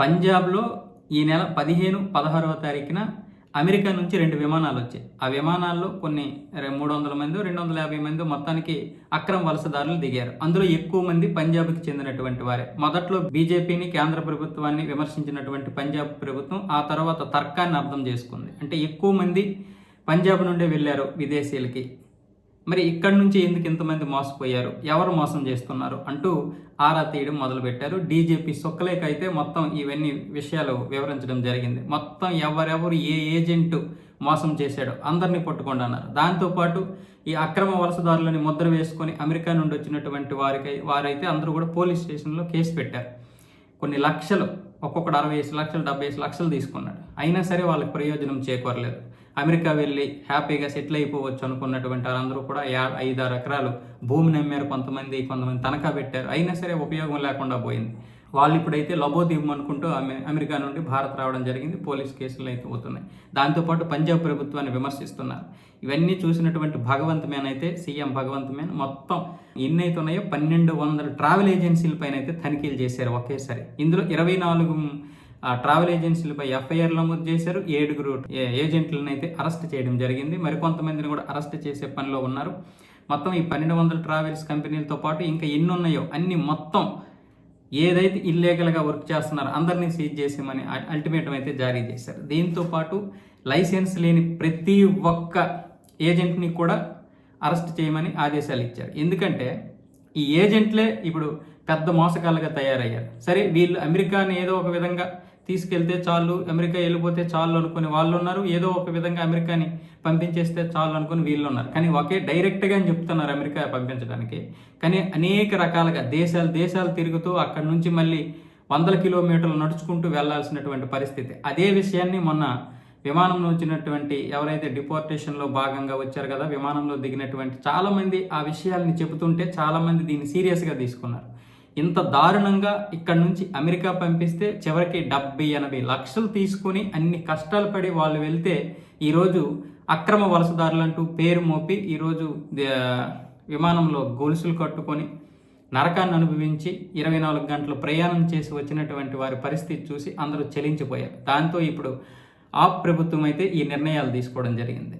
పంజాబ్లో ఈ నెల పదిహేను పదహారవ తారీఖున అమెరికా నుంచి రెండు విమానాలు వచ్చాయి. ఆ విమానాల్లో కొన్ని మూడు వందల మంది రెండు వందల యాభై మంది మొత్తానికి అక్రమ వలసదారులు దిగారు. అందులో ఎక్కువ మంది పంజాబ్కి చెందినటువంటి వారే. మొదట్లో బీజేపీని కేంద్ర ప్రభుత్వాన్ని విమర్శించినటువంటి పంజాబ్ ప్రభుత్వం ఆ తర్వాత తర్కాన్ని అర్థం చేసుకుంది. అంటే ఎక్కువ మంది పంజాబ్ నుండే వెళ్ళారు విదేశీయులకి. మరి ఇక్కడి నుంచి ఎందుకు ఇంతమంది మోసపోయారు? ఎవరు మోసం చేస్తున్నారు? అంటూ ఆరా తీయడం మొదలుపెట్టారు. డీజేపీ సుక్కలేక అయితే మొత్తం ఇవన్నీ విషయాలు వివరించడం జరిగింది. మొత్తం ఎవరెవరు ఏ ఏజెంట్ మోసం చేశాడో అందరినీ పట్టుకోండి అన్నారు. దాంతోపాటు ఈ అక్రమ వలసదారులని ముద్ర వేసుకొని అమెరికా నుండి వచ్చినటువంటి వారికి వారైతే అందరూ కూడా పోలీస్ స్టేషన్లో కేసు పెట్టారు. కొన్ని లక్షలు ఒక్కొక్కడు అరవై ఐదు లక్షలు డెబ్బై ఐదు లక్షలు తీసుకున్నాడు. అయినా సరే వాళ్ళకి ప్రయోజనం చేకూరలేదు. అమెరికా వెళ్ళి హ్యాపీగా సెటిల్ అయిపోవచ్చు అనుకున్నటువంటి వారందరూ కూడా యా ఐదారు ఎకరాలు భూమిని అమ్మారు కొంతమంది కొంతమంది తనఖా పెట్టారు. అయినా సరే ఉపయోగం లేకుండా పోయింది. వాళ్ళు ఇప్పుడైతే లబోదీపం అనుకుంటూ అమెరికా నుండి భారత్ రావడం జరిగింది. పోలీస్ కేసులు అయితే అవుతున్నాయి. దాంతోపాటు పంజాబ్ ప్రభుత్వాన్ని విమర్శిస్తున్నారు. ఇవన్నీ చూసినటువంటి భగవంత్ మేన్ అయితే సీఎం భగవంత్ మేన్ మొత్తం ఎన్ని అయితే ఉన్నాయో పన్నెండు వందల ట్రావెల్ ఏజెన్సీలపైన అయితే తనిఖీలు చేశారు ఒకేసారి. ఇందులో ఇరవై నాలుగు ఆ ట్రావెల్ ఏజెన్సీలపై ఎఫ్ఐఆర్ నమోదు చేశారు. ఏడుగురు ఏ- ఏజెంట్లను అయితే అరెస్ట్ చేయడం జరిగింది. మరికొంతమందిని కూడా అరెస్ట్ చేసే పనిలో ఉన్నారు. మొత్తం ఈ పన్నెండు వందల ట్రావెల్స్ కంపెనీలతో పాటు ఇంకా ఎన్ని ఉన్నాయో అన్ని మొత్తం ఏదైతే ఇల్లీగల్గా వర్క్ చేస్తున్నారో అందరినీ సీజ్ చేసేమని అల్టిమేటం అయితే జారీ చేశారు. దీంతో పాటు లైసెన్స్ లేని ప్రతి ఒక్క ఏజెంట్ని కూడా అరెస్ట్ చేయమని ఆదేశాలు ఇచ్చారు. ఎందుకంటే ఈ ఏజెంట్లే ఇప్పుడు పెద్ద మోసకాలుగా తయారయ్యారు. సరే వీళ్ళు అమెరికాని ఏదో ఒక విధంగా తీసుకెళ్తే చాలు అమెరికా వెళ్ళిపోతే చాలు అనుకుని వాళ్ళు ఉన్నారు ఏదో ఒక విధంగా అమెరికాని పంపించేస్తే చాలు అనుకుని వీళ్ళు ఉన్నారు కానీ ఒకే డైరెక్ట్గా అని చెప్తున్నారు అమెరికా పంపించడానికి. కానీ అనేక రకాలుగా దేశాలు దేశాలు తిరుగుతూ అక్కడి నుంచి మళ్ళీ వందల కిలోమీటర్లు నడుచుకుంటూ వెళ్ళాల్సినటువంటి పరిస్థితి. అదే విషయాన్ని మొన్న విమానంలో వచ్చినటువంటి ఎవరైతే డిపోర్టేషన్లో భాగంగా వచ్చారు కదా విమానంలో దిగినటువంటి చాలామంది ఆ విషయాల్ని చెబుతుంటే చాలామంది దీన్ని సీరియస్గా తీసుకున్నారు. ఇంత దారుణంగా ఇక్కడ నుంచి అమెరికా పంపిస్తే చివరికి డెబ్బై ఎనభై లక్షలు తీసుకొని అన్ని కష్టాలు పడి వాళ్ళు వెళ్తే ఈరోజు అక్రమ వలసదారులంటూ పేరు మోపి ఈరోజు విమానంలో గొలుసులు కట్టుకొని నరకాన్ని అనుభవించి ఇరవై నాలుగు గంటలు ప్రయాణం చేసి వచ్చినటువంటి వారి పరిస్థితి చూసి అందరూ చెలించిపోయారు. దాంతో ఇప్పుడు ఆ ప్రభుత్వం అయితే ఈ నిర్ణయాలు తీసుకోవడం జరిగింది.